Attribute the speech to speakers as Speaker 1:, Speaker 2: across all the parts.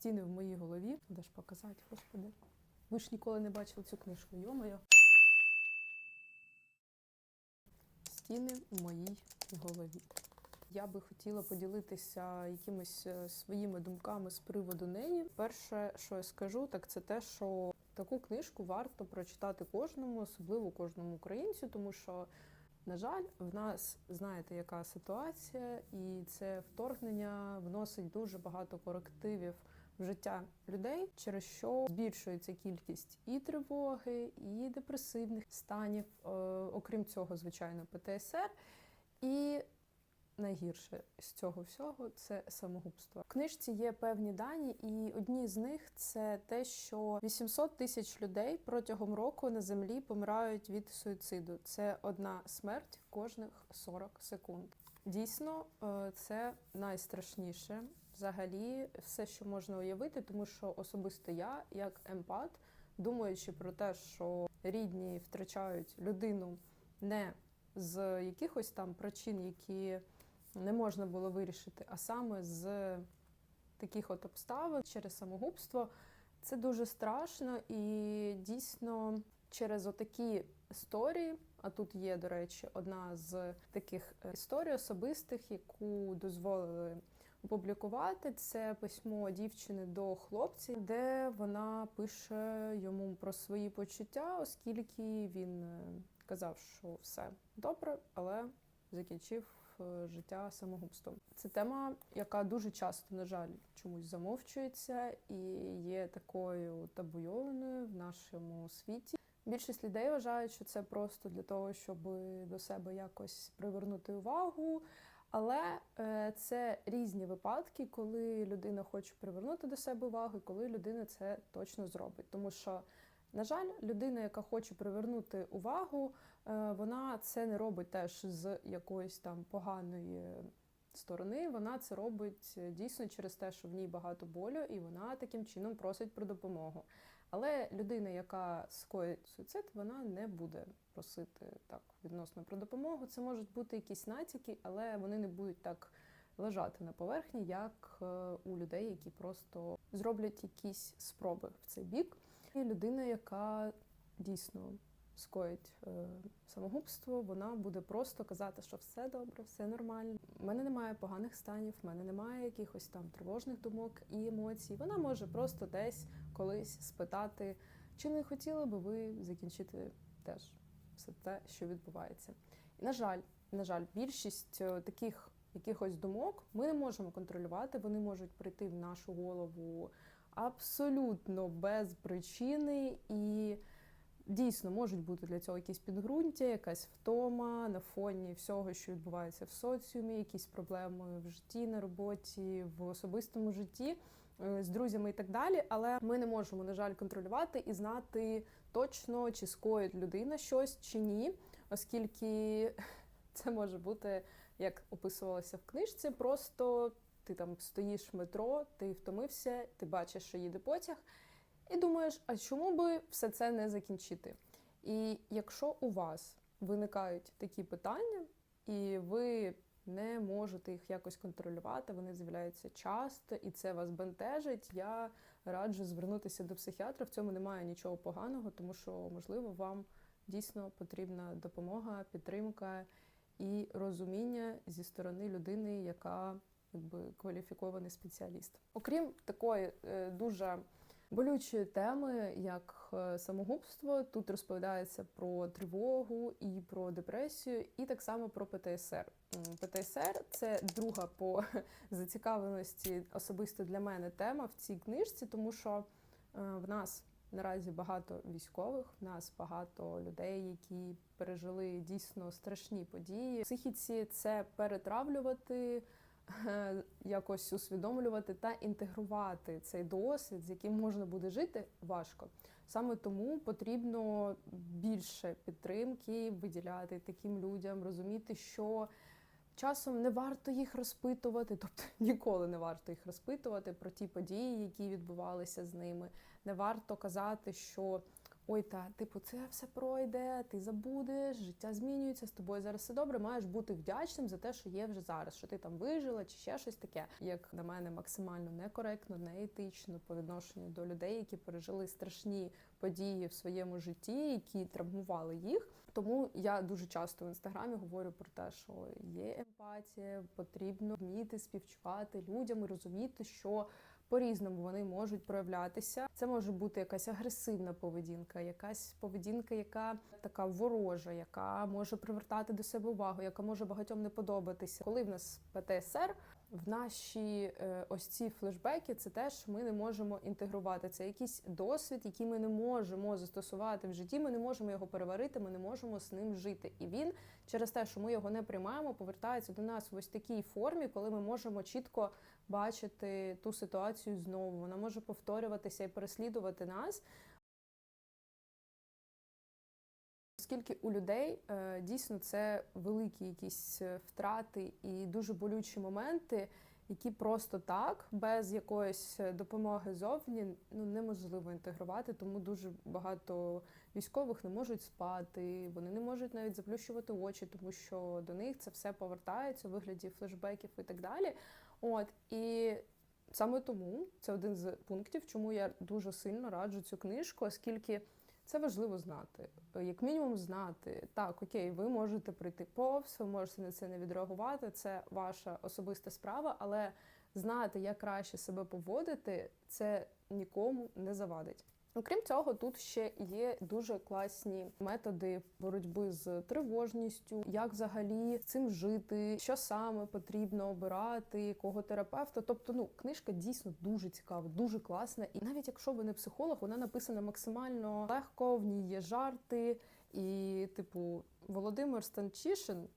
Speaker 1: стіни в моїй голові. Де ж показати, господи. Ви ж ніколи не бачили цю книжку, йомою. Стіни в моїй голові. Я би хотіла поділитися якимись е, своїми думками з приводу неї. Перше, що я скажу, так це те, що таку книжку варто прочитати кожному, особливо кожному українцю, тому що, на жаль, в нас знаєте, яка ситуація, і це вторгнення вносить дуже багато корективів в життя людей, через що збільшується кількість і тривоги, і депресивних станів, е, окрім цього, звичайно, ПТСР. І найгірше з цього всього це самогубство. В книжці є певні дані, і одні з них це те, що 800 тисяч людей протягом року на землі помирають від суїциду. Це одна смерть кожних 40 секунд. Дійсно, е, це найстрашніше. Взагалі, все, що можна уявити, тому що особисто я, як емпат, думаючи про те, що рідні втрачають людину не з якихось там причин, які не можна було вирішити, а саме з таких от обставин через самогубство. Це дуже страшно і дійсно через отакі історії. А тут є, до речі, одна з таких е, історій особистих, яку дозволили опублікувати. Це письмо дівчини до хлопця, де вона пише йому про свої почуття, оскільки він е, казав, що все добре, але закінчив життя самогубством. Це тема, яка дуже часто, на жаль, чомусь замовчується і є такою табуйованою в нашому світі. Більшість людей вважають, що це просто для того, щоб до себе якось привернути увагу. Але е, це різні випадки, коли людина хоче привернути до себе увагу, і коли людина це точно зробить. Тому що, на жаль, людина, яка хоче привернути увагу, е, вона це не робить теж з якоїсь там поганої сторони. Вона це робить е, дійсно через те, що в ній багато болю, і вона таким чином просить про допомогу. Але людина, яка скоїть суїцид, вона не буде просити так відносно про допомогу. Це можуть бути якісь натяки, але вони не будуть так лежати на поверхні, як е, у людей, які просто зроблять якісь спроби в цей бік. Людина, яка дійсно скоїть е, самогубство, вона буде просто казати, що все добре, все нормально. У мене немає поганих станів, в мене немає якихось там тривожних думок і емоцій. Вона може просто десь колись спитати, чи не хотіли би ви закінчити теж все те, що відбувається. І, на жаль, на жаль, більшість е, таких якихось думок ми не можемо контролювати. Вони можуть прийти в нашу голову абсолютно без причини і. Дійсно, можуть бути для цього якісь підґрунтя, якась втома на фоні всього, що відбувається в соціумі, якісь проблеми в житті, на роботі, в особистому житті е, з друзями і так далі. Але ми не можемо, на жаль, контролювати і знати точно, чи скоїть людина щось чи ні, оскільки це може бути, як описувалося в книжці, просто ти там стоїш в метро, ти втомився, ти бачиш, що їде потяг. І думаєш, а чому би все це не закінчити? І якщо у вас виникають такі питання, і ви не можете їх якось контролювати, вони з'являються часто, і це вас бентежить, я раджу звернутися до психіатра. В цьому немає нічого поганого, тому що, можливо, вам дійсно потрібна допомога, підтримка і розуміння зі сторони людини, яка якби кваліфікований спеціаліст. Окрім такої е, дуже болючої теми, як е, самогубство. Тут розповідається про тривогу і про депресію, і так само про ПТСР. ПТСР це друга по зацікавленості особисто для мене тема в цій книжці, тому що е, в нас наразі багато військових, в нас багато людей, які пережили дійсно страшні події. Психіці це перетравлювати якось усвідомлювати та інтегрувати цей досвід, з яким можна буде жити, важко. Саме тому потрібно більше підтримки виділяти таким людям, розуміти, що часом не варто їх розпитувати, тобто ніколи не варто їх розпитувати про ті події, які відбувалися з ними. Не варто казати, що Ой, та, типу, це все пройде, ти забудеш, життя змінюється, з тобою зараз все добре. Маєш бути вдячним за те, що є вже зараз, що ти там вижила, чи ще щось таке. Як на мене, максимально некоректно, неетично по відношенню до людей, які пережили страшні події в своєму житті, які травмували їх. Тому я дуже часто в інстаграмі говорю про те, що є емпатія, потрібно вміти співчувати людям і розуміти, що по-різному вони можуть проявлятися. Це може бути якась агресивна поведінка, якась поведінка, яка така ворожа, яка може привертати до себе увагу, яка може багатьом не подобатися. Коли в нас ПТСР, в наші е, ось ці флешбеки, це теж ми не можемо інтегрувати. Це якийсь досвід, який ми не можемо застосувати в житті. Ми не можемо його переварити, ми не можемо з ним жити. І він через те, що ми його не приймаємо, повертається до нас в ось такій формі, коли ми можемо чітко бачити ту ситуацію знову. Вона може повторюватися і переслідувати нас. Оскільки у людей е, дійсно це великі якісь е, втрати і дуже болючі моменти, які просто так, без якоїсь е, допомоги зовні, ну неможливо інтегрувати, тому дуже багато військових не можуть спати, вони не можуть навіть заплющувати очі, тому що до них це все повертається у вигляді флешбеків і так далі. От і саме тому це один з пунктів, чому я дуже сильно раджу цю книжку, оскільки це важливо знати. Як мінімум, знати так, окей, ви можете прийти повз, ви можете на це не відреагувати. Це ваша особиста справа, але знати, як краще себе поводити, це нікому не завадить. Окрім цього, тут ще є дуже класні методи боротьби з тривожністю, як взагалі з цим жити, що саме потрібно обирати, якого терапевта. Тобто, ну книжка дійсно дуже цікава, дуже класна. І навіть якщо ви не психолог, вона написана максимально легко. В ній є жарти. І, типу, Володимир Станчишин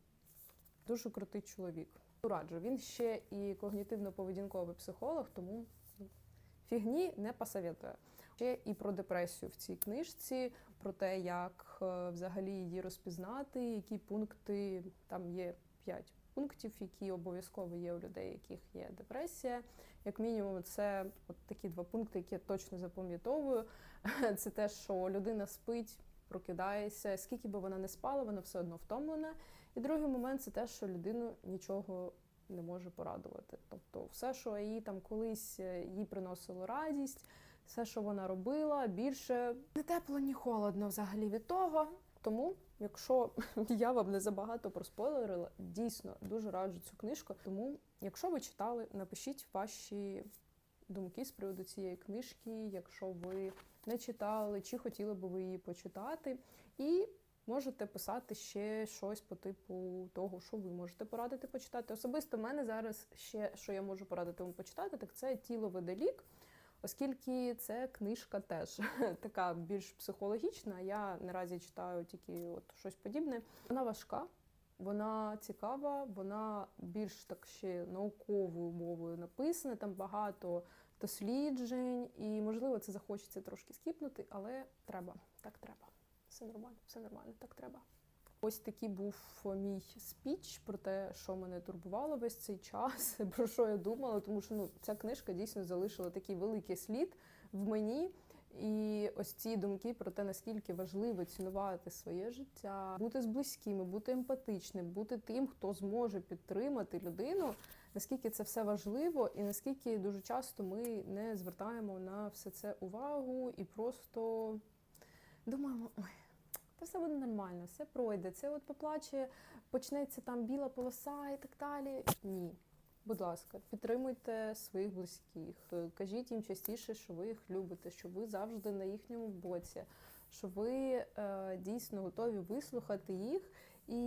Speaker 1: дуже крутий чоловік. Раджу, він ще і когнітивно-поведінковий психолог, тому ну, фігні не посоветую. Ще і про депресію в цій книжці, про те, як е, взагалі її розпізнати, які пункти там є п'ять пунктів, які обов'язково є у людей, яких є депресія. Як мінімум, це от такі два пункти, які я точно запам'ятовую. Це те, що людина спить, прокидається, скільки би вона не спала, вона все одно втомлена. І другий момент це те, що людину нічого не може порадувати. Тобто, все, що їй там колись е, їй приносило радість все, що вона робила, більше не тепло, ні холодно взагалі від того. Тому, якщо я вам не забагато проспойлерила, дійсно дуже раджу цю книжку. Тому, якщо ви читали, напишіть ваші думки з приводу цієї книжки, якщо ви не читали, чи хотіли би ви її почитати. І можете писати ще щось по типу того, що ви можете порадити почитати. Особисто в мене зараз ще що я можу порадити вам почитати, так це тіло веде лік. Оскільки це книжка теж така більш психологічна, я наразі читаю тільки от щось подібне. Вона важка, вона цікава, вона більш так ще науковою мовою написана. Там багато досліджень, і можливо це захочеться трошки скіпнути, але треба, так треба. Все нормально, все нормально, так треба. Ось такий був мій спіч про те, що мене турбувало весь цей час, про що я думала, тому що ну ця книжка дійсно залишила такий великий слід в мені. І ось ці думки про те, наскільки важливо цінувати своє життя, бути з близькими, бути емпатичним, бути тим, хто зможе підтримати людину. Наскільки це все важливо, і наскільки дуже часто ми не звертаємо на все це увагу і просто думаємо, ой. Та все буде нормально, все пройде. Це от поплаче, почнеться там біла полоса і так далі. Ні. Будь ласка, підтримуйте своїх близьких, кажіть їм частіше, що ви їх любите, що ви завжди на їхньому боці, що ви е, дійсно готові вислухати їх, і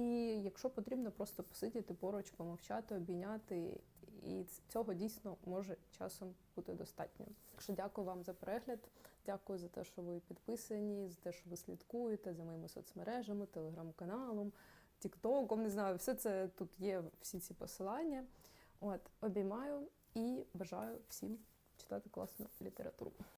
Speaker 1: якщо потрібно, просто посидіти поруч, помовчати, обійняти. І цього дійсно може часом бути достатньо. Так що дякую вам за перегляд. Дякую за те, що ви підписані, за те, що ви слідкуєте за моїми соцмережами, телеграм-каналом, тіктоком. Не знаю, все це тут є, всі ці посилання. От обіймаю і бажаю всім читати класну літературу.